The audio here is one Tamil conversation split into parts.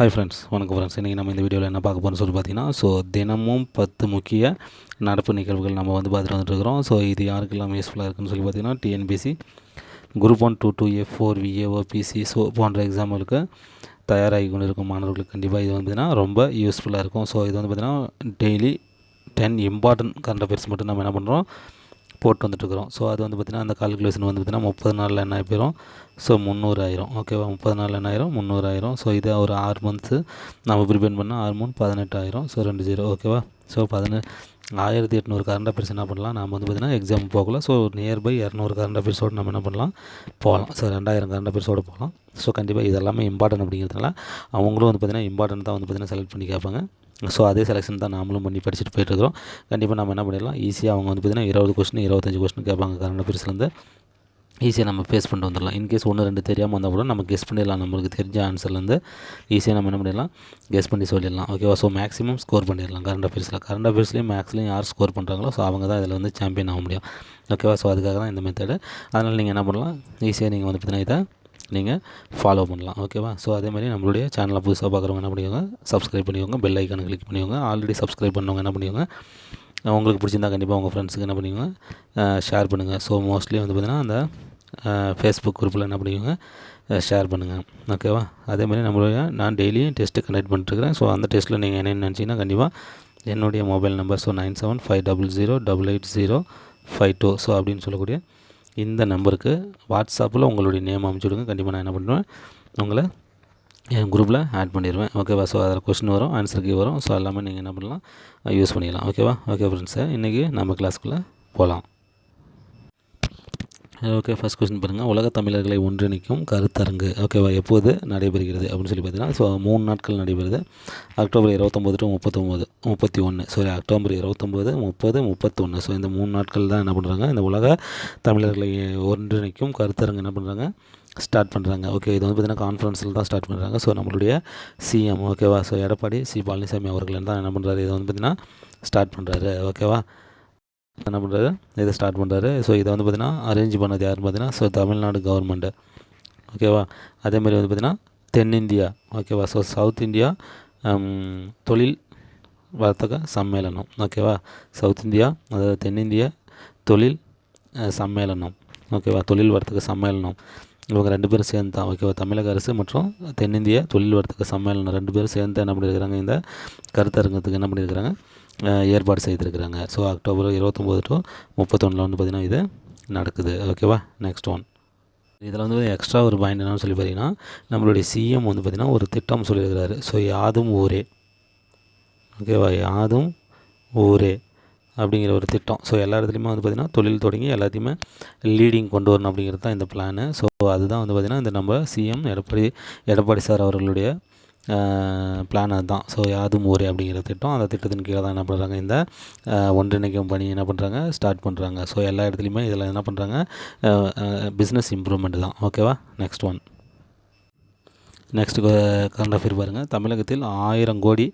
ஹாய் ஃப்ரெண்ட்ஸ் வணக்கம் ஃப்ரெண்ட்ஸ் இன்றைக்கி நம்ம இந்த வீடியோவில் என்ன பார்க்க போகிறோம்னு சொல்லி பார்த்தீங்கன்னா ஸோ தினமும் பத்து முக்கிய நடப்பு நிகழ்வுகள் நம்ம வந்து பார்த்துட்டு வந்துட்டுருக்கிறோம். ஸோ இது யாருக்கெல்லாம் யூஸ்ஃபுல்லாக இருக்குன்னு சொல்லி பார்த்தீங்கன்னா TNPSC group one two two F four VAO PC so போன்ற எக்ஸாம்களுக்கு தயாராகி கொண்டு இருக்கும் மாணவர்களுக்கு கண்டிப்பாக இது வந்து பார்த்திங்கன்னா ரொம்ப யூஸ்ஃபுல்லாக இருக்கும். ஸோ இது வந்து பார்த்திங்கன்னா daily ten important current affairs மட்டும் நம்ம என்ன பண்ணுறோம் போட்டு வந்துட்டுருக்குறோம். ஸோ அது வந்து பார்த்திங்கன்னா அந்த கால்குலேஷன் வந்து பார்த்திங்கன்னா முப்பது நாளில் என்ன போயிடும் ஸோ முந்நூறு ஆயிரும் ஓகேவா முப்பது நாளில் என்ன ஆயிரும்? முந்நூறு ஆயிரும் ஸோ இது ஒரு ஆறு மந்த்ஸு நம்ம ப்ரிப்பேர் பண்ணால் ஆறு மூணு பதினெட்டாயிரம். ஸோ ரெண்டு ஜீரோ ஓகேவா ஸோ பதினெட்டு ஆயிரத்தி எட்நூறு கரண்ட் அஃபேர்ஸ் என்ன பண்ணலாம்? நம்ம வந்து பார்த்திங்கன்னா எக்ஸாம் போகல. ஸோ நியர்பை இரநூறு கரண்ட் அஃபேர்ஸோடு நம்ம என்ன பண்ணலாம்? போகலாம். ஸோ ரெண்டாயிரம் கரண்ட் அஃபேர்ஸோடு போகலாம். ஸோ கண்டிப்பாக இதெல்லாமே இம்பார்ட்டன்ட் அப்படிங்கிறதுனால அவங்களும் வந்து பார்த்திங்கன்னா இம்பார்ட்டன்ட் தான் வந்து பார்த்திங்கன்னா செலக்ட் பண்ணி கேட்பாங்க. ஸோ அதே செலெக்ஷன் தான் நாமளும் பண்ணி படிச்சுட்டு போயிட்டுருக்கிறோம். கண்டிப்பாக நம்ம என்ன பண்ணிடலாம்? ஈஸியாக அவங்க வந்து பார்த்திங்கன்னா இருபது கொஸ்டின் இருபத்தஞ்சி கொஸ்டின் கேட்பாங்க. கரண்ட் அஃபேர்ஸ்லேருந்து ஈஸியாக நம்ம ஃபேஸ் பண்ணிட்டு வந்துடலாம். இன்கேஸ் ஒன்று ரெண்டு தெரியாமல் வந்தால் கூட நம்ம கெஸ் பண்ணிடலாம். நம்மளுக்கு தெரிஞ்ச ஆன்சர்லேருந்து ஈஸியாக நம்ம என்ன பண்ணிடலாம்? கெஸ் பண்ணி சொல்லிடலாம். ஓகேவா ஸோ மேக்ஸிமம் ஸ்கோர் பண்ணிடலாம். கரண்ட் அஃபேர்ஸில் கரண்ட் அஃபேர்ஸ்லேயும் மேக்ஸ்லையும் யார் ஸ்கோர் பண்ணுறாங்களோ ஸோ அவங்க தான் இதில் வந்து சாம்பியன் ஆக முடியும். ஓகேவா ஸோ அதுக்காக தான் இந்த மெத்தடு அதனால் நீங்கள் என்ன பண்ணலாம்? ஈஸியாக நீங்கள் வந்து பார்த்தீங்கன்னா இதை நீங்கள் ஃபாலோ பண்ணலாம். ஓகேவா ஸோ அதே மாதிரி நம்மளுடைய சேனலை புதுசாக பார்க்குறவங்க என்ன பண்ணிக்கோங்க? சப்ஸ்கிரைப் பண்ணிக்கோங்க. பெல் ஐக்கானை கிளிக் பண்ணிக்கோங்க. ஆல்ரெடி சப்ஸ்கிரைப் பண்ணவங்க என்ன பண்ணிக்கோங்க? உங்களுக்கு பிடிச்சிருந்தா கண்டிப்பாக உங்கள் ஃப்ரெண்ட்ஸுக்கு என்ன பண்ணிக்கோங்க? ஷேர் பண்ணுங்கள் ஸோ மோஸ்ட்லி வந்து பார்த்திங்கன்னா அந்த ஃபேஸ்புக் குரூப்பில் என்ன பண்ணிக்கோங்க? ஷேர் பண்ணுங்கள் ஓகேவா அதேமாதிரி நம்மளுடைய நான் டெய்லியும் டெஸ்ட்டு கண்டக்ட் பண்ணிட்டுருக்கிறேன். ஸோ அந்த டெஸ்ட்டில் நீங்கள் என்னென்னு நினச்சிங்கன்னா கண்டிப்பாக என்னுடைய mobile number so nine seven five double zero double eight zero five two so அப்படின்னு சொல்லக்கூடிய இந்த நம்பருக்கு வாட்ஸ்அப்பில் உங்களுடைய நேம் அனுப்பிச்சுடுங்க கண்டிப்பாக நான் என்ன பண்ணுவேன்? உங்களை என் குரூப்பில் ஆட் பண்ணிடுவேன். ஓகேவா ஸோ அதில் கொஸ்டின் வரும் ஆன்சருக்கு வரும். ஸோ எல்லாமே நீங்கள் என்ன பண்ணலாம்? யூஸ் பண்ணிக்கலாம் ஓகேவா ஓகே ஃப்ரெண்ட்ஸை இன்றைக்கி நம்ம கிளாஸ்க்குள்ளே போகலாம். ஓகே ஃபஸ்ட் கொஸ்டின் பாருங்கள் உலக தமிழர்களை ஒன்றிணைக்கும் கருத்தரங்கு. ஓகேவா எப்போது நடைபெறுகிறது அப்படின்னு சொல்லி பார்த்தீங்கன்னா ஸோ மூணு நாட்கள் நடைபெறுது. அக்டோபர் இருபத்தொம்போது டு முப்பத்தொம்போது முப்பத்தி ஒன்று சாரி அக்டோபர் இருபத்தொம்போது முப்பது முப்பத்தொன்று ஸோ இந்த மூணு நாட்கள் தான் என்ன பண்ணுறாங்க இந்த உலக தமிழர்களை ஒன்றிணைக்கும் கருத்தரங்கு என்ன பண்ணுறாங்க ஸ்டார்ட் பண்ணுறாங்க ஓகே இது வந்து பார்த்திங்கன்னா கான்ஃபரன்ஸில் தான் ஸ்டார்ட் பண்ணுறாங்க ஸோ நம்மளுடைய சிஎம் ஓகேவா ஸோ எடப்பாடி சி. பழனிசாமி அவர்கள் தான் என்ன பண்ணுறாரு இதை வந்து பார்த்திங்கன்னா ஸ்டார்ட் பண்ணுறாரு ஓகேவா என்ன பண்ணுறாரு இதை ஸ்டார்ட் பண்ணுறாரு ஸோ இதை வந்து பார்த்திங்கன்னா அரேஞ்ச் பண்ணது யாருன்னு பார்த்தீங்கன்னா ஸோ தமிழ்நாடு கவர்மெண்ட்டு ஓகேவா அதேமாதிரி வந்து பார்த்திங்கன்னா தென்னிந்தியா. ஓகேவா ஸோ சவுத் இந்தியா தொழில் வர்த்தக சம்மேளனம். ஓகேவா சவுத் இந்தியா அதாவது தென்னிந்திய தொழில் சம்மேளனம். ஓகேவா தொழில் வர்த்தக சம்மேளனம். இவங்க ரெண்டு பேரும் சேர்ந்து தான் ஓகேவா தமிழக அரசு மற்றும் தென்னிந்திய தொழில் வர்த்தக சம்மேளனம். ரெண்டு பேரும் சேர்ந்து என்ன பண்ணியிருக்கிறாங்க? இந்த கருத்தரங்கத்துக்கு என்ன பண்ணியிருக்கிறாங்க? ஏற்பாடு செய்திருக்கிறாங்க. ஸோ அக்டோபர் இருபத்தொம்போது டு முப்பத்தொன்னில் வந்து பார்த்திங்கன்னா இது நடக்குது. ஓகேவா நெக்ஸ்ட் ஒன் இதில் வந்து எக்ஸ்ட்ரா ஒரு பாயிண்ட் என்னன்னு சொல்லி பார்த்தீங்கன்னா நம்மளுடைய சிஎம் வந்து பார்த்திங்கன்னா ஒரு திட்டம் சொல்லியிருக்கிறாரு. ஸோ யாதும் ஊரே. ஓகேவா யாதும் ஊரே அப்படிங்கிற ஒரு திட்டம். ஸோ எல்லா இடத்துலையுமே வந்து பார்த்திங்கன்னா தொழில் தொடங்கி எல்லாத்தையுமே லீடிங் கொண்டு வரணும் அப்படிங்கிறது தான் இந்த பிளானு ஸோ அதுதான் வந்து பார்த்திங்கன்னா இந்த நம்ம சிஎம் எடப்பாடி எடப்பாடி சார் அவர்களுடைய பிளான் அதுதான். ஸோ யாதும் ஊரே அப்படிங்கிற திட்டம் அந்த திட்டத்தின் கீழே தான் என்ன பண்ணுறாங்க இந்த ஒன்றிணைக்கும் பணி என்ன பண்ணுறாங்க ஸ்டார்ட் பண்ணுறாங்க ஸோ எல்லா இடத்துலையுமே இதில் என்ன பண்ணுறாங்க பிஸ்னஸ் இம்ப்ரூவ்மெண்ட் தான். ஓகேவா next one next current affair பாருங்கள் தமிழகத்தில் ஆயிரம் கோடி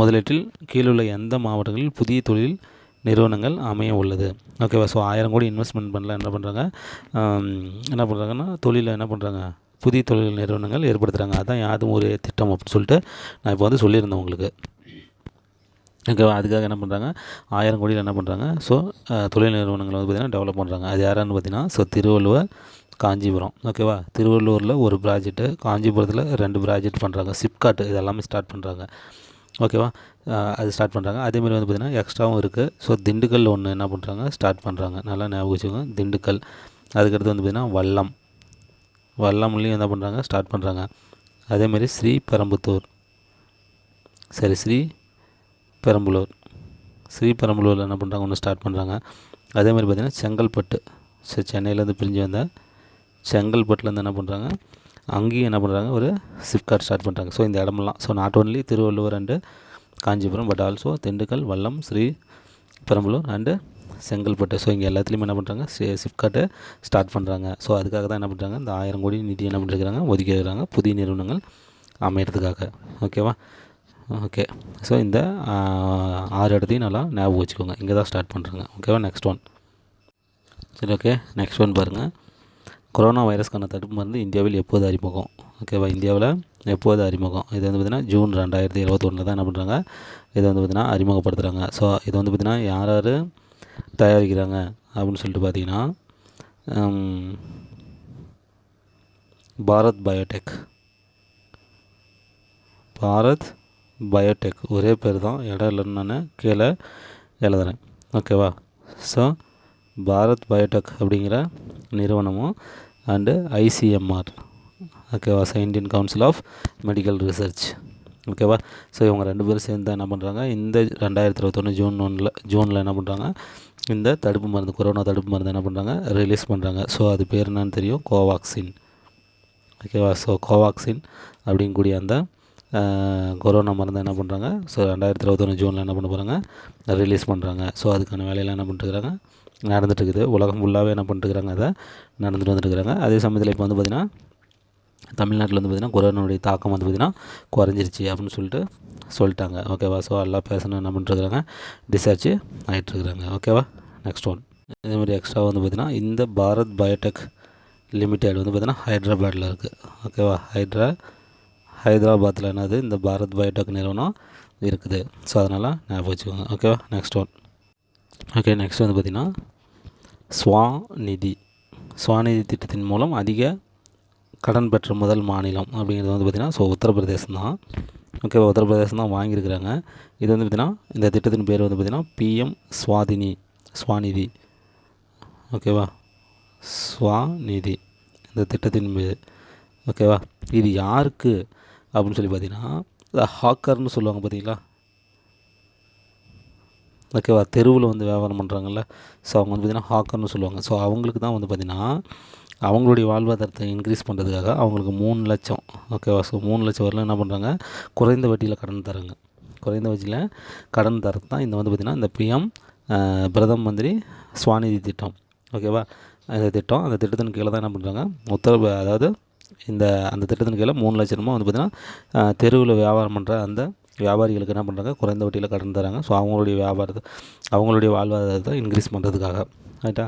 முதலீட்டில் கீழுள்ள எந்த மாவட்டங்களில் புதிய தொழில் நிறுவனங்கள் அமைய உள்ளது? ஓகேவா ஸோ ஆயிரம் கோடி இன்வெஸ்ட்மெண்ட் பண்ணல என்ன பண்ணுறாங்க என்ன பண்ணுறாங்கன்னா தொழிலில் என்ன பண்ணுறாங்க புதிய தொழில் நிறுவனங்கள் ஏற்படுத்துகிறாங்க அதுதான் யாதும் ஒரு திட்டம் அப்படின்னு சொல்லிட்டு நான் இப்போ வந்து சொல்லியிருந்தேன் உங்களுக்கு. ஓகேவா அதுக்காக என்ன பண்ணுறாங்க ஆயிரம் கோடியில் என்ன பண்ணுறாங்க ஸோ தொழில் நிறுவனங்களை வந்து பார்த்திங்கன்னா டெவலப் பண்ணுறாங்க அது யாரான்னு பார்த்தீங்கன்னா ஸோ திருவள்ளுவர் காஞ்சிபுரம். ஓகேவா திருவள்ளூரில் ஒரு ப்ராஜெக்ட்டு காஞ்சிபுரத்தில் ரெண்டு ப்ராஜெக்ட் பண்ணுறாங்க சிப்காட் இது எல்லாமே ஸ்டார்ட் பண்ணுறாங்க ஓகேவா அது ஸ்டார்ட் பண்ணுறாங்க அதேமாதிரி வந்து பார்த்திங்கன்னா எக்ஸ்ட்ராவும் இருக்குது ஸோ திண்டுக்கல் ஒன்று என்ன பண்ணுறாங்க ஸ்டார்ட் பண்ணுறாங்க நல்லா ஞாபகம் வச்சுக்கோங்க. திண்டுக்கல். அதுக்கடுத்து வந்து பார்த்திங்கன்னா வல்லம். வல்லம்லேயும் என்ன பண்ணுறாங்க ஸ்டார்ட் பண்ணுறாங்க அதேமாதிரி ஸ்ரீ பெரம்புத்தூர். சரி ஸ்ரீ பெரம்பலூர். ஸ்ரீ பெரம்பலூரில் என்ன பண்ணுறாங்க ஒன்று ஸ்டார்ட் பண்ணுறாங்க அதேமாதிரி பார்த்திங்கன்னா செங்கல்பட்டு. சரி சென்னையிலேருந்து பிரிஞ்சு வந்த செங்கல்பட்டுலேருந்து என்ன பண்ணுறாங்க அங்கேயும் என்ன பண்ணுறாங்க ஒரு சிப்கார்ட் ஸ்டார்ட் பண்ணுறாங்க ஸோ இந்த இடமெல்லாம். So not only Thiruvallur and Kanchipuram but also Dindigul Vallam Sri Perambalur and Chengalpattu. So இங்கே எல்லாத்துலேயுமே என்ன பண்ணுறாங்க சிப்கார்ட்டை ஸ்டார்ட் பண்ணுறாங்க ஸோ அதுக்காக தான் என்ன பண்ணுறாங்க இந்த ஆயிரம் கோடி நிதி என்ன பண்ணிருக்கிறாங்க ஒதுக்கி இருக்கிறாங்க புதிய நிறுவனங்கள் அமைகிறதுக்காக ஓகேவா ஓகே ஸோ இந்த ஆறு இடத்தையும் நல்லா ஞாபகம் வச்சுக்கோங்க. இங்கே தான் ஸ்டார்ட் பண்ணுறாங்க ஓகேவா நெக்ஸ்ட் ஒன் சரி ஓகே நெக்ஸ்ட் ஒன் பாருங்கள் கொரோனா வைரஸ்க்கான தடுப்பு மருந்து இந்தியாவில் எப்போது அறிமுகம்? ஓகேவா இந்தியாவில் எப்போது அறிமுகம்? இது வந்து பார்த்திங்கன்னா ஜூன் ரெண்டாயிரத்தி இருபத்தொன்னில் தான் என்ன பண்ணுறாங்க இதை வந்து பார்த்திங்கன்னா அறிமுகப்படுத்துகிறாங்க ஸோ இது வந்து பார்த்திங்கன்னா யார் யார்? தயாரிக்கிறாங்க அப்படின்னு சொல்லிட்டு பார்த்தீங்கன்னா பாரத் பயோடெக். பாரத் பயோடெக். ஒரே பேர் தான். இடம் இல்லைன்னு நான் கீழே எழுதுறேன். ஓகேவா? ஸோ பாரத் பயோடெக் அப்படிங்கிற நிறுவனமும் அண்டு ஐசிஎம்ஆர் ஓகேவா? Indian Council of Medical Research ஓகேவா? ஸோ இவங்க ரெண்டு பேரும் சேர்ந்து தான் என்ன பண்ணுறாங்க இந்த ரெண்டாயிரத்தி இருபத்தொன்று ஜூன் ஒன்றில் ஜூனில் என்ன பண்ணுறாங்க இந்த தடுப்பு மருந்து கொரோனா தடுப்பு மருந்து என்ன பண்ணுறாங்க ரிலீஸ் பண்ணுறாங்க ஸோ அது பேர் என்னன்னு தெரியும்? கோவாக்சின் ஓகேவா? ஸோ கோவாக்சின் அப்படிங்கக்கூடிய அந்த கொரோனா மருந்து என்ன பண்ணுறாங்க ஸோ ரெண்டாயிரத்தி இருபத்தொன்று ஜூனில் என்ன பண்ண போகிறாங்க ரிலீஸ் பண்ணுறாங்க ஸோ அதுக்கான வேலையெல்லாம் என்ன பண்ணிட்டுருக்காங்க நடந்துட்டுருக்குது உலகம் ஃபுல்லாகவே என்ன பண்ணிட்டுருக்குறாங்க அதை நடந்துட்டு வந்துட்டுருக்காங்க அதே சமயத்தில் இப்போ வந்து பார்த்திங்கன்னா தமிழ்நாட்டில் வந்து பார்த்திங்கன்னா கொரோனாவுடைய தாக்கம் வந்து பார்த்திங்கன்னா குறைஞ்சிருச்சு அப்படின்னு சொல்லிட்டு சொல்லிட்டாங்க. ஓகேவா ஸோ எல்லாம் பேசணும் என்ன பண்ணிட்டுருக்குறாங்க டிஸ்சார்ஜ் ஆகிட்டுருக்குறாங்க ஓகேவா நெக்ஸ்ட் ஒன் இதே மாதிரி எக்ஸ்ட்ரா வந்து பார்த்திங்கன்னா இந்த பாரத் பயோடெக் லிமிடெட் வந்து பார்த்திங்கன்னா ஹைதராபாத்தில் இருக்குது ஓகேவா ஹைட்ரா ஹைதராபாத்தில் என்னது? இந்த பாரத் பயோடெக் நிறுவனம் இருக்குது. ஸோ அதனால் ஞாபகம் வச்சுக்கோங்க ஓகேவா நெக்ஸ்ட் ஒன் ஓகே நெக்ஸ்ட் வந்து பார்த்திங்கன்னா ஸ்வாநிதி. ஸ்வாநிதி திட்டத்தின் மூலம் அதிக கடன் பெற்ற முதல் மாநிலம் அப்படிங்கிறது வந்து பார்த்திங்கன்னா ஸோ உத்தரப்பிரதேசம் தான் ஓகேவா உத்தரப்பிரதேசம் தான் வாங்கியிருக்கிறாங்க. இது வந்து பார்த்திங்கன்னா இந்த திட்டத்தின் பேர் வந்து பார்த்திங்கன்னா பிஎம் ஸ்வாதினி ஸ்வாநிதி ஓகேவா ஸ்வாநிதி இந்த திட்டத்தின் பேர். ஓகேவா இது யாருக்கு அப்படின்னு சொல்லி பார்த்தீங்கன்னா ஹாக்கர்னு சொல்லுவாங்க பார்த்தீங்களா? ஓகேவா தெருவில் வந்து வியாபாரம் பண்ணுறாங்கல்ல ஸோ அவங்க வந்து பார்த்திங்கன்னா ஹாக்கர்னு சொல்லுவாங்க. ஸோ அவங்களுக்கு தான் வந்து பார்த்திங்கன்னா அவங்களுடைய வாழ்வாதாரத்தை இன்க்ரீஸ் பண்ணுறதுக்காக அவங்களுக்கு மூணு லட்சம். ஓகேவா ஸோ மூணு லட்சம் வரலாம் என்ன பண்ணுறாங்க குறைந்த வட்டியில் கடன் தராங்க குறைந்த வட்டியில் கடன் தரது தான் இந்த வந்து பார்த்திங்கன்னா இந்த பிஎம் பிரதம மந்திரி ஸ்வாநிதி திட்டம். ஓகேவா இந்த திட்டம் அந்த திட்டத்தின் கீழே தான் என்ன பண்ணுறாங்க உத்தரவு அதாவது இந்த அந்த திட்டத்தின் கீழே மூணு லட்ச ரூபா வந்து பார்த்திங்கன்னா தெருவில் வியாபாரம் பண்ணுற அந்த வியாபாரிகளுக்கு என்ன பண்ணுறாங்க குறைந்த வட்டியில் கடன் தராங்க ஸோ அவங்களுடைய வியாபாரத்தை அவங்களுடைய வாழ்வாதாரத்தை இன்க்ரீஸ் பண்ணுறதுக்காக ரைட்டா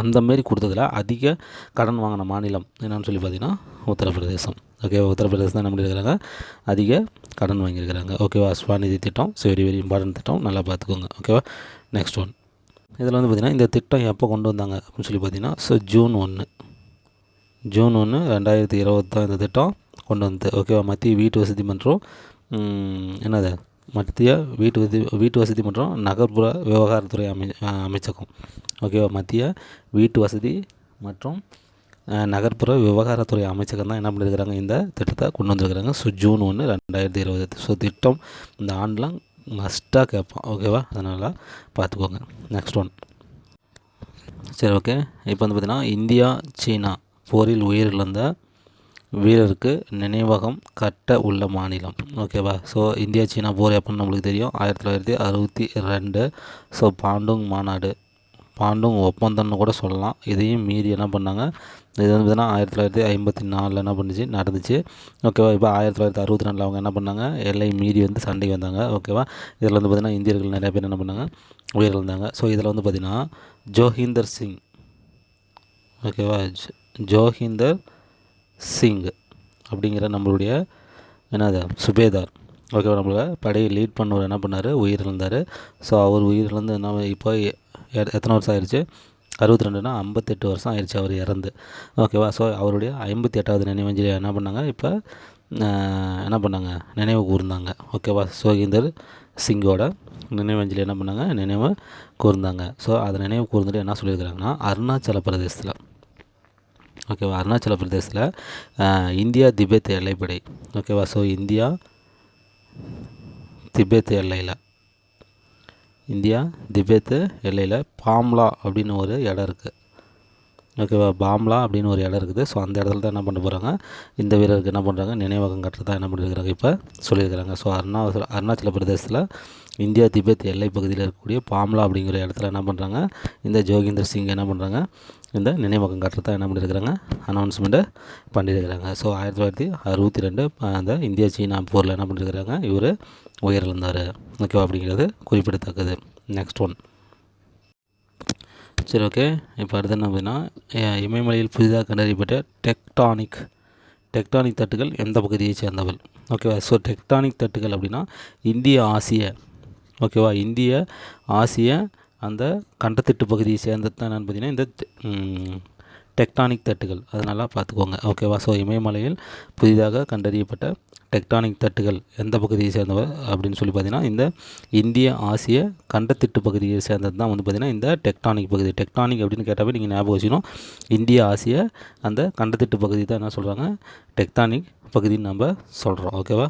அந்த மாரி கொடுத்ததில் அதிக கடன் வாங்கின மாநிலம் என்னன்னு சொல்லி பார்த்தீங்கன்னா உத்தரப்பிரதேசம். ஓகேவா உத்தரப்பிரதேசம் தான் என்ன பண்ணியிருக்கிறாங்க அதிக கடன் வாங்கியிருக்கிறாங்க. ஓகேவா ஸ்வாநிதி திட்டம் ஸோ வெரி வெரி இம்பார்ட்டன்ட் திட்டம். நல்லா பார்த்துக்கோங்க. ஓகேவா நெக்ஸ்ட் ஒன் இதில் வந்து பார்த்திங்கன்னா இந்த திட்டம் எப்போ கொண்டு வந்தாங்க அப்படின்னு சொல்லி பார்த்தீங்கன்னா ஸோ ஜூன் ஒன்று ஜூன் ஒன்று ரெண்டாயிரத்தி இருபது தான் இந்த திட்டம் கொண்டு வந்து ஓகேவா மத்திய வீட்டு வசதி மற்றும் என்னது? மத்திய வீட்டு வசதி வீட்டு வசதி மற்றும் நகர்ப்புற விவகாரத்துறை அமை அமைச்சகம். ஓகேவா மத்திய வீட்டு வசதி மற்றும் நகர்ப்புற விவகாரத்துறை அமைச்சகம் தான் என்ன பண்ணியிருக்கிறாங்க இந்த திட்டத்தை கொண்டு வந்திருக்கிறாங்க. ஸோ ஜூன் ஒன்று ரெண்டாயிரத்தி இருபது. ஸோ திட்டம் இந்த ஆண்டுலாம் மஸ்ட்டாக கேட்பான் ஓகேவா அதனால் பார்த்துக்கோங்க. நெக்ஸ்ட் ஒன் சரி ஓகே இப்போ வந்து பார்த்திங்கன்னா இந்தியா சீனா போரில் உயிரிழந்த வீரருக்கு நினைவகம் கட்ட உள்ள மாநிலம். ஓகேவா ஸோ இந்தியா சீனா போர் எப்போன்னு நம்மளுக்கு தெரியும். ஆயிரத்தி தொள்ளாயிரத்தி அறுபத்தி ரெண்டு. ஸோ பாண்டுங் மாநாடு. பாண்டுங் ஒப்பந்தம்னு கூட சொல்லலாம். இதையும் மீறி என்ன பண்ணாங்க? இது வந்து பார்த்தீங்கன்னா ஆயிரத்தி தொள்ளாயிரத்தி ஐம்பத்தி நாலில் என்ன பண்ணுச்சு? நடந்துச்சு. ஓகேவா இப்போ ஆயிரத்தி தொள்ளாயிரத்தி அறுபத்தி ரெண்டில் அவங்க என்ன பண்ணாங்க? எல்லை மீறி வந்து சண்டைக்கு வந்தாங்க. ஓகேவா இதில் வந்து பார்த்திங்கன்னா இந்தியர்கள் நிறைய பேர் என்ன பண்ணாங்க? உயிரிழந்தாங்க ஸோ இதில் வந்து பார்த்திங்கன்னா ஜோஹிந்தர் சிங். ஓகேவா ஜோஹிந்தர் சிங் அப்படிங்கிற நம்மளுடைய என்னது சுபேதார். ஓகேவா நம்மள படையை லீட் பண்ணவர் என்ன பண்ணார்? உயிரிழந்தார். ஸோ அவர் உயிரிழந்து என்ன இப்போ எ- எத்தனை வருஷம் ஆயிடுச்சு அறுபத்தி ரெண்டுனா ஐம்பத்தெட்டு வருஷம் ஆயிடுச்சு அவர் இறந்து. ஓகேவா ஸோ அவருடைய ஐம்பத்தி எட்டாவது நினைவஞ்சலி என்ன பண்ணாங்க? இப்போ என்ன பண்ணாங்க? நினைவு கூர்ந்தாங்க. ஓகேவா சோகிந்தர் சிங்கோட நினைவஞ்சலி என்ன பண்ணாங்க? நினைவு கூர்ந்தாங்க. ஸோ அதை நினைவு கூர்ந்துட்டு என்ன சொல்லியிருக்கிறாங்கன்னா அருணாச்சல பிரதேசத்தில் ஓகேவா அருணாச்சல பிரதேசத்தில் இந்தியா திபெத் எல்லைப்படை. ஓகேவா ஸோ இந்தியா திபெத் எல்லையில். இந்தியா திபெத் எல்லையில் பாம்லா அப்படின்னு ஒரு இடம் இருக்குது ஓகேவா பாம்லா அப்படின்னு ஒரு இடம் இருக்குது. ஸோ அந்த இடத்துல தான் என்ன பண்ண போகிறாங்க இந்த வீரருக்கு என்ன பண்ணுறாங்க நினைவகம் கட்டுறதா என்ன பண்ணியிருக்கிறாங்க இப்போ சொல்லியிருக்கிறாங்க. ஸோ அருணாச்சல அருணாச்சல பிரதேசத்தில் இந்தியா திபெத் எல்லை பகுதியில் இருக்கக்கூடிய பாம்லா அப்படிங்கிற இடத்துல என்ன பண்ணுறாங்க இந்த ஜோகிந்தர் சிங் என்ன பண்ணுறாங்க இந்த நினைவகம் கட்டுறதா என்ன பண்ணியிருக்கிறாங்க அனௌன்ஸ்மெண்ட்டை பண்ணியிருக்கிறாங்க ஸோ ஆயிரத்தி தொள்ளாயிரத்தி அறுபத்தி ரெண்டு அந்த இந்தியா சீனா போரில் என்ன பண்ணியிருக்கிறாங்க இவர் உயிரிழந்தார். ஓகேவா அப்படிங்கிறது குறிப்பிடத்தக்கது. நெக்ஸ்ட் ஒன் சரி ஓகே இப்போ அடுத்து என்ன அப்படின்னா இமயமலையில் புதிதாக கண்டறியப்பட்ட டெக்டானிக் டெக்டானிக் தட்டுகள் எந்த பகுதியை சேர்ந்தவள்? ஓகேவா ஸோ டெக்டானிக் தட்டுகள் அப்படின்னா இந்திய ஆசிய. ஓகேவா இந்திய ஆசிய அந்த கண்டத்திட்டு பகுதியை சேர்ந்தது தான் என்னென்னு பார்த்தீங்கன்னா இந்த டெக்டானிக் தட்டுகள். அது நல்லா பார்த்துக்கோங்க. ஓகேவா ஸோ இமயமலையில் புதிதாக கண்டறியப்பட்ட டெக்டானிக் தட்டுகள் எந்த பகுதியை சேர்ந்தவர் அப்படின்னு சொல்லி பார்த்தீங்கன்னா இந்த இந்திய ஆசிய கண்டத்திட்டு பகுதியை சேர்ந்தது தான் வந்து பார்த்திங்கன்னா இந்த டெக்டானிக் பகுதி. டெக்டானிக் அப்படின்னு கேட்டாவே நீங்கள் ஞாபகம் வச்சுக்கணும். இந்திய ஆசிய அந்த கண்டத்திட்டு பகுதி தான் என்ன சொல்கிறாங்க டெக்டானிக் பகுதின்னு நம்ம சொல்கிறோம் ஓகேவா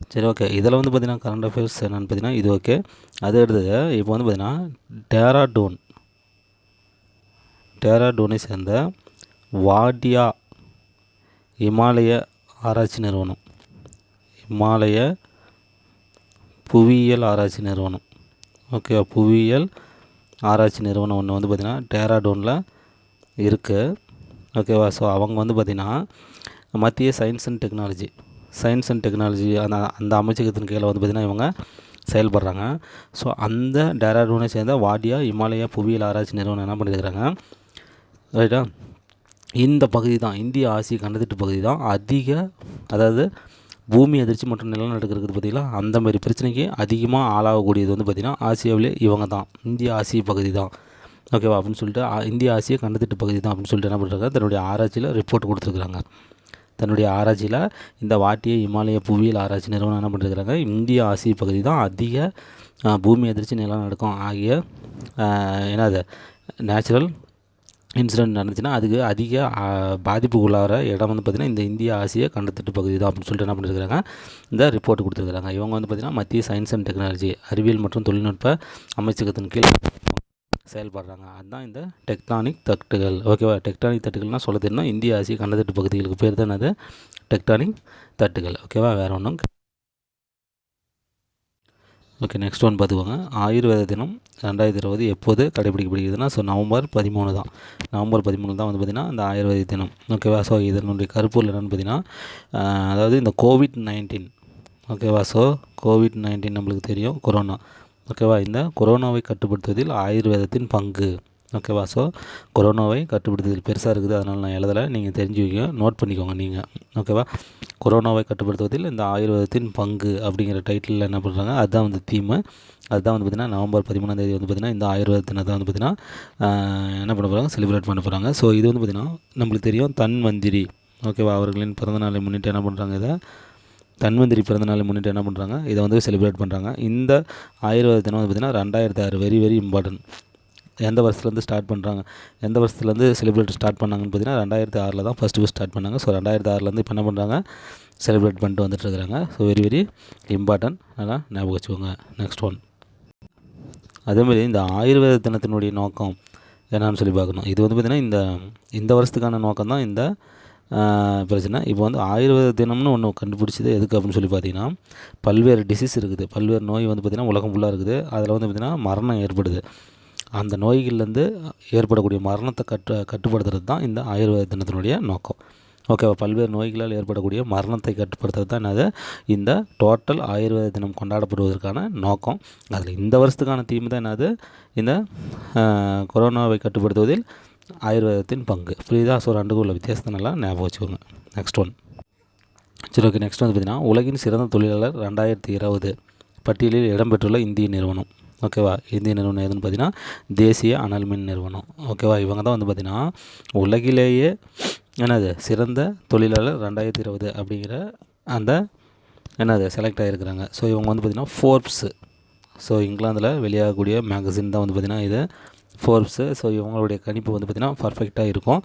சரி ஓகே இதில் வந்து பார்த்திங்கன்னா கரண்ட் அஃபேர்ஸ் என்னென்னு பார்த்தீங்கன்னா இது ஓகே அது அடுத்தது இப்போ வந்து பார்த்திங்கன்னா டேராடூன் டேராடூனை சேர்ந்த வாடியா இமாலய ஆராய்ச்சி நிறுவனம். இமாலய புவியியல் ஆராய்ச்சி நிறுவனம். ஓகேவா புவியியல் ஆராய்ச்சி நிறுவனம் ஒன்று வந்து பார்த்திங்கன்னா டேராடூனில் இருக்குது ஓகேவா ஸோ அவங்க வந்து பார்த்திங்கன்னா மத்திய science and technology science and technology அந்த அந்த அமைச்சகத்தின் கீழே வந்து பார்த்திங்கன்னா இவங்க செயல்படுறாங்க. ஸோ அந்த டேராடூனை சேர்ந்த வாடியா இமாலயா புவியியல் ஆராய்ச்சி நிறுவனம் என்ன பண்ணியிருக்கிறாங்க? ரைட்டா இந்த பகுதி தான் இந்திய ஆசிய கண்டத்திட்டு பகுதி தான். அதிக அதாவது பூமி அதிர்ச்சி மற்றும் நிலநடுக்கம் இருக்குது பார்த்தீங்களா? அந்த மாதிரி பிரச்சனைக்கு அதிகமாக ஆளாகக்கூடியது வந்து பார்த்திங்கன்னா ஆசியாவிலே இவங்க தான். இந்திய ஆசிய பகுதி தான். ஓகேவா அப்படின்னு சொல்லிட்டு இந்திய ஆசிய கண்டத்திட்டு பகுதி தான் அப்படின்னு சொல்லிட்டு என்ன பண்ணுறாங்க தன்னுடைய ஆராய்ச்சியில் ரிப்போர்ட் கொடுத்துருக்குறாங்க. தன்னுடைய ஆராய்ச்சியில் இந்த வாட்டிய இமாலய புவியியல் ஆராய்ச்சி நிறுவனம் என்ன பண்ணிருக்கிறாங்க? இந்திய ஆசிய பகுதி தான் அதிக பூமி அதிர்ச்சி நிலநடுக்கம் ஆகிய என்னது நேச்சுரல் இன்சிடென்ட் நடந்துச்சுன்னா அதுக்கு அதிக பாதிப்பு உள்ளார இடம் வந்து பார்த்திங்கன்னா இந்த இந்திய ஆசிய கண்டத்திட்டு பகுதி தான் அப்படின்னு சொல்லிட்டு என்ன பண்ணியிருக்கிறாங்க இந்த ரிப்போர்ட் கொடுத்துருக்காங்க இவங்க வந்து பார்த்திங்கன்னா மத்திய சயின்ஸ் அண்ட் டெக்னாலஜி அறிவியல் மற்றும் தொழில்நுட்ப அமைச்சகத்தின் கீழ் செயல்படுறாங்க. அதுதான் இந்த டெக்டானிக் தட்டுகள். ஓகேவா? டெக்டானிக் தட்டுகள்னால் சொல்ல தெரியும் இந்திய ஆசிய கண்டத்தட்டு பகுதிகளுக்கு பேர் தான் அது. டெக்டானிக் தட்டுகள். ஓகேவா? வேறு ஒன்றும் ஓகே நெக்ஸ்ட் ஒன் பார்த்துக்கோங்க. ஆயுர்வேத தினம் ரெண்டாயிரத்தி இருபது எப்போது கடைபிடிக்கப்படுகிறதுனா ஸோ நவம்பர் பதிமூணு தான். நவம்பர் பதிமூணு தான் வந்து பார்த்திங்கன்னா இந்த ஆயுர்வேத தினம். ஓகேவா? ஸோ இதனுடைய கருப்பொருள் என்னென்னு பார்த்தீங்கன்னா அதாவது இந்த கோவிட் நைன்டீன் ஓகேவா? ஸோ கோவிட் நைன்டீன் நம்மளுக்கு தெரியும் கொரோனா. ஓகேவா இந்த கொரோனாவை கட்டுப்படுத்துவதில் ஆயுர்வேதத்தின் பங்கு. ஓகேவா ஸோ கொரோனாவை கட்டுப்படுத்துவதில் பெருசாக இருக்குது அதனால் நான் எழுதலை. நீங்கள் தெரிஞ்சு வைக்க நோட் பண்ணிக்கோங்க நீங்கள் ஓகேவா கொரோனாவை கட்டுப்படுத்துவதில் இந்த ஆயுர்வேதத்தின் பங்கு அப்படிங்கிற டைட்டிலில் என்ன பண்ணுறாங்க? அதுதான் வந்து தீமு அதுதான் வந்து பார்த்திங்கன்னா நவம்பர் பதிமூணாம் தேதி வந்து பார்த்திங்கன்னா இந்த ஆயுர்வேத தினத்தை வந்து பார்த்திங்கன்னா என்ன பண்ண போகிறாங்க செலிப்ரேட் பண்ண போகிறாங்க ஸோ இது வந்து பார்த்திங்கன்னா நம்மளுக்கு தெரியும் தன் மந்திரி ஓகேவா அவர்களின் பிறந்தநாளை முன்னிட்டு என்ன பண்ணுறாங்க இதை? தன்வந்திரி பிறந்தநாளை முன்னிட்டு என்ன பண்ணுறாங்க இதை வந்து செலிப்ரேட் பண்ணுறாங்க இந்த ஆயுர்வேத தினம் வந்து பார்த்திங்கன்னா ரெண்டாயிரத்தி ஆறு வெரி வெரி இம்பார்ட்டன்ட் எந்த வருஷத்துலேருந்து ஸ்டார்ட் பண்ணுறாங்க எந்த வருஷத்துலேருந்து செலிப்ரேட் ஸ்டார்ட் பண்ணாங்கன்னு பார்த்தீங்கன்னா ரெண்டாயிரத்தி ஆறில் தான் ஃபஸ்ட்டு ஸ்டார்ட் பண்ணாங்க. ஸோ ரெண்டாயிரத்தி ஆறுலேருந்து இப்போ என்ன பண்ணுறாங்க செலிப்ரேட் பண்ணிட்டு வந்துட்டு இருக்கிறாங்க ஸோ வெரி வெரி இம்பார்ட்டன்ட் நல்லா ஞாபகம் வச்சுக்கோங்க. நெக்ஸ்ட் ஒன் அதேமாதிரி இந்த ஆயுர்வேத தினத்தினுடைய நோக்கம் என்னன்னு சொல்லி பார்க்கணும். இது வந்து பார்த்திங்கன்னா இந்த இந்த வருஷத்துக்கான நோக்கம் தான் இந்த பிரச்சனை. இப்போ வந்து ஆயுர்வேத தினம்னு ஒன்று கண்டுபிடிச்சது எதுக்கு அப்படின்னு சொல்லி பார்த்தீங்கன்னா பல்வேறு டிசீஸ் இருக்குது. பல்வேறு நோய் வந்து பார்த்திங்கன்னா உலகம் ஃபுல்லாக இருக்குது. அதில் வந்து பார்த்திங்கன்னா மரணம் ஏற்படுது. அந்த நோய்கள்லேருந்து ஏற்படக்கூடிய மரணத்தை கட்டு கட்டுப்படுத்துறது தான் இந்த ஆயுர்வேத தினத்தினுடைய நோக்கம். ஓகேவா பல்வேறு நோய்களால் ஏற்படக்கூடிய மரணத்தை கட்டுப்படுத்துறது தான் என்னது? இந்த டோட்டல் ஆயுர்வேத தினம் கொண்டாடப்படுவதற்கான நோக்கம். அதில் இந்த வருஷத்துக்கான தீம் தான் என்னது? இந்த கொரோனாவை கட்டுப்படுத்துவதில் ஆயுர்வேதத்தின் பங்கு. புரியுதா ஸோ ரெண்டுக்கும் உள்ள வித்தியாசத்தை நல்லா ஞாபகம் வச்சுக்கோங்க. நெக்ஸ்ட் ஒன் சரி ஓகே நெக்ஸ்ட் வந்து பார்த்திங்கன்னா உலகின் சிறந்த தொழிலாளர் ரெண்டாயிரத்தி இருபது பட்டியலில் இடம்பெற்றுள்ள இந்திய நிறுவனம். ஓகேவா இந்திய நிறுவனம் எதுன்னு பார்த்தீங்கன்னா தேசிய அனல் மின் நிறுவனம். ஓகேவா இவங்க தான் வந்து பார்த்திங்கன்னா உலகிலேயே என்னது? சிறந்த தொழிலாளர் ரெண்டாயிரத்தி இருபது அப்படிங்கிற அந்த என்னது? செலக்ட் ஆகிருக்கிறாங்க ஸோ இவங்க வந்து பார்த்திங்கன்னா ஃபோர்ப்ஸு ஸோ இங்கிலாந்தில் வெளியாகக்கூடிய மேகசின் தான் வந்து பார்த்திங்கன்னா இது ஃபோர்ப்ஸு ஸோ இவங்களுடைய கணிப்பு வந்து பார்த்திங்கன்னா பர்ஃபெக்டாக இருக்கும்.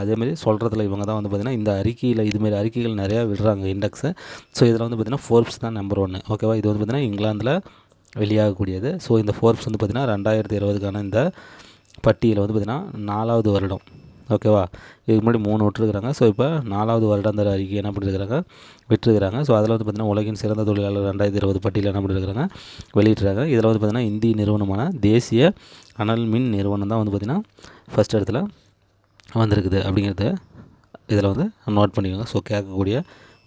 அதேமாதிரி சொல்கிறதுல இவங்க தான் வந்து பார்த்திங்கன்னா இந்த அறிக்கையில் இதுமாரி அறிக்கைகள் நிறையா விடுறாங்க இண்டெக்ஸு ஸோ இதில் வந்து பார்த்திங்கன்னா ஃபோர்ப்ஸ் தான் நம்பர் ஒன்று ஓகேவா இது வந்து பார்த்திங்கன்னா இங்கிலாந்தில் வெளியாகக்கூடியது. ஸோ இந்த ஃபோர்ப்ஸ் வந்து பார்த்திங்கன்னா ரெண்டாயிரத்தி இருபதுக்கான இந்த பட்டியலை வந்து பார்த்திங்கன்னா நாலாவது வருடம். ஓகேவா? இதுக்கு முன்னாடி மூணு விட்டுருக்குறாங்க. ஸோ இப்போ நாலாவது வருடாந்திர அறிக்கை என்ன பண்ணியிருக்கிறாங்க விட்டுருக்குறாங்க. ஸோ அதில் வந்து பார்த்திங்கன்னா உலகின் சிறந்த தொழிலாளர் ரெண்டாயிரத்தி இருபது பட்டியல் என்ன பண்ணியிருக்கிறாங்க வெளியிட்டுறாங்க இதில் வந்து பார்த்திங்கன்னா இந்திய நிறுவனமான தேசிய அனல் மின் நிறுவனம் தான் வந்து பார்த்திங்கன்னா ஃபஸ்ட் இடத்துல வந்திருக்குது அப்படிங்கிறத இதில் வந்து நோட் பண்ணிக்கோங்க. ஸோ கேட்கக்கூடிய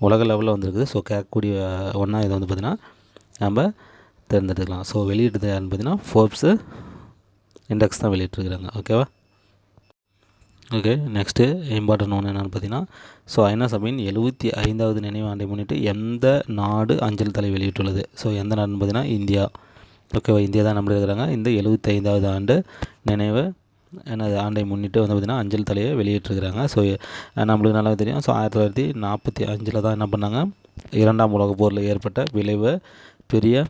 உலக லெவலில் வந்திருக்குது. ஸோ கேட்கக்கூடிய ஒன்றா இதை வந்து பார்த்திங்கன்னா நம்ம தேர்ந்தெடுக்கலாம். ஸோ வெளியிட்டது யாருன்னு பார்த்தீங்கன்னா ஃபோர்ப்ஸு இண்டெக்ஸ் தான் வெளியிட்டிருக்கிறாங்க. ஓகேவா ஓகே நெக்ஸ்ட்டு இம்பார்ட்டன்ட் ஒன்று என்னென்னு பார்த்தீங்கன்னா ஸோ ஐநா சபையின் எழுபத்தி ஐந்தாவது நினைவு ஆண்டை முன்னிட்டு எந்த நாடு அஞ்சல் தலை வெளியிட்டுள்ளது? ஸோ எந்த நாடுன்னு பார்த்தீங்கன்னா இந்தியா. ஓகேவா இந்தியா தான் நம்பி இருக்கிறாங்க இந்த எழுபத்தி ஐந்தாவது ஆண்டு நினைவு என்னது ஆண்டை முன்னிட்டு வந்து பார்த்திங்கன்னா அஞ்சல் தலையை வெளியிட்டிருக்கிறாங்க. ஸோ நம்மளுக்கு நல்லா தெரியும். ஸோ ஆயிரத்தி தொள்ளாயிரத்தி நாற்பத்தி அஞ்சில் தான் என்ன பண்ணாங்க? இரண்டாம் உலகப் போரில் ஏற்பட்ட விளைவை பெரிய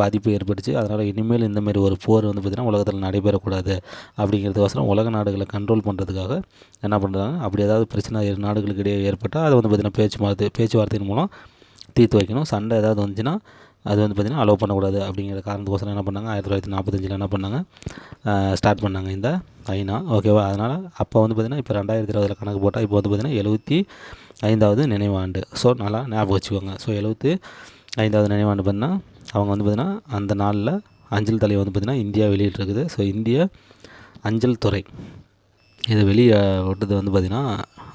பாதிப்பு ஏற்பட்டுச்சு. அதனால் இனிமேல் இந்தமாரி ஒரு போர் வந்து பார்த்திங்கன்னா உலகத்தில் நடைபெறக்கூடாது அப்படிங்கிறதுக்கோசரம் உலக நாடுகளை கண்ட்ரோல் பண்ணுறதுக்காக என்ன பண்ணுறாங்க அப்படி ஏதாவது பிரச்சனை இரு நாடுகளுக்கு இடையே ஏற்பட்டால் அதை வந்து பார்த்திங்கன்னா பேச்சுவார்த்தை பேச்சுவார்த்தையின் மூலம் தீர்த்து வைக்கணும். சண்டை ஏதாவது வந்துச்சுன்னா அது வந்து பார்த்திங்கன்னா அலோவ் பண்ணக்கூடாது அப்படிங்கிற காரணத்துக்கோசரம் என்ன பண்ணாங்க? ஆயிரத்தி தொள்ளாயிரத்தி நாற்பத்தஞ்சில் என்ன பண்ணாங்க? ஸ்டார்ட் பண்ணாங்க இந்த ஐநா. ஓகேவா அதனால் அப்போ வந்து பார்த்திங்கன்னா இப்போ ரெண்டாயிரத்தி இருபதில் கணக்கு போட்டால் இப்போ வந்து பார்த்திங்கன்னா எழுபத்தி ஐந்தாவது நினைவாண்டு. ஸோ நல்லா ஞாபகம் வச்சுக்கோங்க. ஸோ எழுபத்தி ஐந்தாவது நினைவாண்டு பார்த்தீங்கன்னா அவங்க வந்து பார்த்திங்கன்னா அந்த நாளில் அஞ்சல் தலை வந்து பார்த்திங்கன்னா இந்தியா வெளியிட்டிருக்குது. ஸோ இந்திய அஞ்சல் துறை. இதை வெளியே விட்டது வந்து பார்த்திங்கன்னா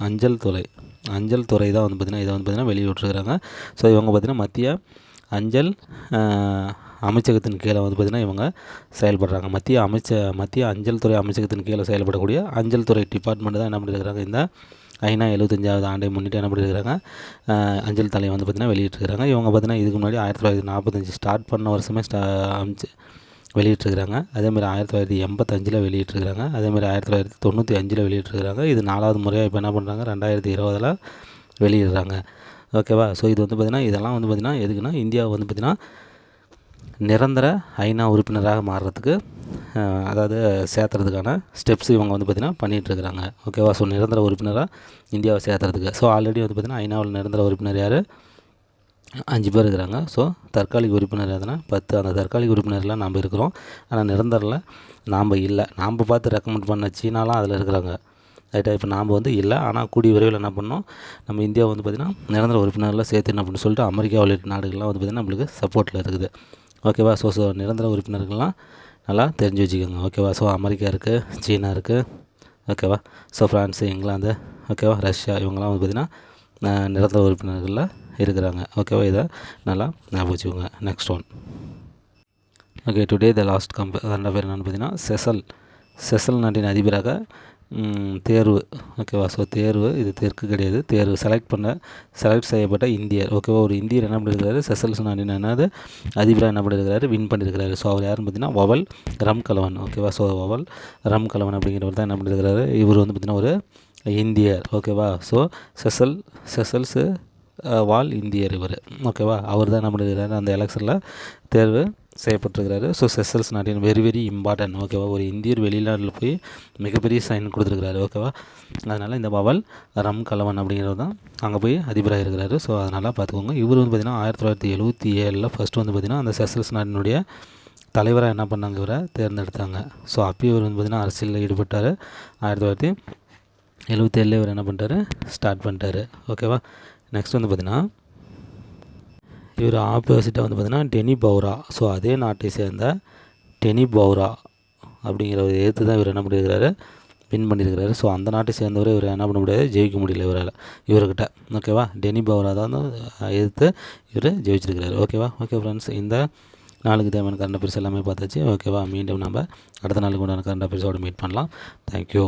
அஞ்சல் துறை. அஞ்சல் துறை தான் வந்து பார்த்திங்கன்னா இதை வந்து பார்த்திங்கன்னா வெளியே விட்டுருக்குறாங்க. ஸோ இவங்க பார்த்திங்கன்னா மத்திய அஞ்சல் அமைச்சகத்தின் கீழே வந்து பார்த்திங்கன்னா இவங்க செயல்படுறாங்க. மத்திய அமைச்ச மத்திய அஞ்சல் துறை அமைச்சகத்தின் கீழே செயல்படக்கூடிய அஞ்சல் துறை டிபார்ட்மெண்ட் தான் என்ன பண்ணியிருக்கிறாங்க இந்த ஐநா எழுபத்தஞ்சாவது ஆண்டை முன்னிட்டு என்ன பண்ணியிருக்கிறாங்க அஞ்சல் தலையை வந்து பார்த்திங்கன்னா வெளியிட்டிருக்கிறாங்க இவங்க பார்த்திங்கன்னா இதுக்கு முன்னாடி ஆயிரத்தி தொள்ளாயிரத்தி நாற்பத்தஞ்சு ஸ்டார்ட் பண்ண வருஷமே ஸ்டா அமிச்சு வெளியிட்டிருக்கிறாங்க. அதேமாதிரி ஆயிரத்தி தொள்ளாயிரத்தி எண்பத்தஞ்சில் வெளியிட்டிருக்கிறாங்க. அதேமாதிரி ஆயிரத்தி தொள்ளாயிரத்தி தொண்ணூற்றி அஞ்சில் வெளியிட்டிருக்கிறாங்க. இது நாலாவது முறையாக இப்போ என்ன பண்ணுறாங்க ரெண்டாயிரத்தி இருபதில் வெளியிடுறாங்க. ஓகேவா? ஸோ இது வந்து பார்த்திங்கன்னா இதெல்லாம் வந்து பார்த்திங்கன்னா எதுக்குன்னா இந்தியா வந்து பார்த்திங்கன்னா நிரந்தர ஐநா உறுப்பினராக மாறுறதுக்கு அதாவது சேர்த்துறதுக்கான ஸ்டெப்ஸ் இவங்க வந்து பார்த்திங்கன்னா பண்ணிகிட்ருக்குறாங்க ஓகேவா ஸோ நிரந்தர உறுப்பினராக இந்தியாவை சேர்த்துறதுக்கு. ஸோ ஆல்ரெடி வந்து பார்த்திங்கன்னா ஐநாவில் நிரந்தர உறுப்பினர் யார்? அஞ்சு பேர் இருக்கிறாங்க. ஸோ தற்காலிக உறுப்பினர் எதுனா? பத்து. அந்த தற்காலிக உறுப்பினர்லாம் நாம் இருக்கிறோம். ஆனால் நிரந்தரில் நாம் இல்லை. நாம் பார்த்து ரெக்கமெண்ட் பண்ண சீனாலாம் அதில் இருக்கிறாங்க. ரைட்டாக இப்போ நாம் வந்து இல்லை. ஆனால் கூடிய விரைவில் என்ன பண்ணோம் நம்ம இந்தியா வந்து பார்த்திங்கன்னா நிரந்தர உறுப்பினர்லாம் சேர்த்து என்ன அப்படின்னு சொல்லிட்டு அமெரிக்கா உள்ளிட்ட நாடுகள்லாம் வந்து பார்த்திங்கன்னா நம்மளுக்கு சப்போர்ட்டில் இருக்குது. ஓகேவா? ஸோ ஸோ நிரந்தர உறுப்பினர்கள்லாம் நல்லா தெரிஞ்சு வச்சுக்கோங்க. ஓகேவா? ஸோ அமெரிக்கா இருக்குது சீனா இருக்குது ஓகேவா? ஸோ ஃப்ரான்ஸு இங்கிலாந்து ஓகேவா? ரஷ்யா இவங்கெல்லாம் வந்து பார்த்திங்கன்னா நிரந்தர உறுப்பினர்களில் இருக்கிறாங்க. ஓகேவா? இதை நல்லா ஞாபகம் வச்சுக்கோங்க. Next one okay today the last கம்ப ரெண்டாம் பேர் என்னென்னு பார்த்தீங்கன்னா செசல் செசல் நாட்டின் அதிபராக தேர்வு. ஓகேவா ஸோ தேர்வு இது தெற்கு கிடையாது. தேர்வு செலக்ட் பண்ண செலக்ட் செய்யப்பட்ட இந்தியர். ஓகேவா ஒரு இந்தியர் என்ன பண்ணியிருக்கிறாரு செசல்ஸ் நாட்டின் என்னது? அதிபராக என்ன பண்ணியிருக்கிறாரு வின் பண்ணியிருக்கிறாரு ஸோ அவர் யாருன்னு பார்த்தீங்கன்னா வவல் ரம் கலவன் ஓகேவா ஸோ வவல் ரம் கலவன் அப்படிங்கிறவர் தான் என்ன பண்ணியிருக்காரு இவர் வந்து பார்த்திங்கன்னா ஒரு இந்தியர். ஓகேவா ஸோ செசல் செசல்ஸு வால் இந்தியர் இவர். ஓகேவா அவர் தான் என்ன பண்ணியிருக்கிறாரு அந்த எலெக்ஷனில் தேர்வு செய்யப்பட்டிருக்கிறாரு. ஸோ செசல்ஸ் நாட்டின் வெரி வெரி இம்பார்ட்டன்ட் ஓகேவா ஒரு இந்தியர் வெளிநாட்டில் போய் மிகப்பெரிய சைன் கொடுத்துருக்கிறாரு ஓகேவா அதனால் இந்த பவல் ரம் கலவன் அப்படிங்கிறது தான் அங்கே போய் அதிபராக இருக்கிறாரு. ஸோ அதனால் பார்த்துக்கோங்க. இவர் வந்து பார்த்திங்கன்னா ஆயிரத்தி தொள்ளாயிரத்தி எழுபத்தி ஏழில் ஃபஸ்ட்டு வந்து பார்த்திங்கன்னா அந்த செசல்ஸ் நாட்டினுடைய தலைவராக என்ன பண்ணாங்க இவரை தேர்ந்தெடுத்தாங்க. ஸோ அப்பயும் இவர் வந்து பார்த்திங்கன்னா அரசியலில் ஈடுபட்டார். ஆயிரத்தி தொள்ளாயிரத்தி எழுபத்தேழில் இவர் என்ன பண்ணிட்டாரு? ஸ்டார்ட் பண்ணிட்டாரு ஓகேவா நெக்ஸ்ட் வந்து பார்த்திங்கன்னா இவர் ஆப்போசிட்டாக வந்து பார்த்திங்கன்னா டெனி பவுரா. ஸோ அதே நாட்டை சேர்ந்த டெனி பவுரா அப்படிங்கிற ஒரு எதிர்த்து தான் இவர் என்ன பண்ணியிருக்கிறாரு வின் பண்ணியிருக்கிறாரு ஸோ அந்த நாட்டை சேர்ந்தவரை இவர் என்ன பண்ண முடியாது? ஜெயிக்க முடியல இவரால். இவர்கிட்ட. ஓகேவா டெனி பவுரா தான் எதிர்த்து இவர் ஜெயிச்சிருக்கிறாரு. ஓகேவா ஓகே ஃப்ரெண்ட்ஸ் இந்த நாளுக்கு தேவையான கரண்ட் அஃபேர்ஸ் எல்லாமே பார்த்தாச்சு. ஓகேவா மீண்டும் நம்ம அடுத்த நாளுக்கு உண்டான கரண்ட் அஃபேர்ஸோடு மீட் பண்ணலாம். Thank you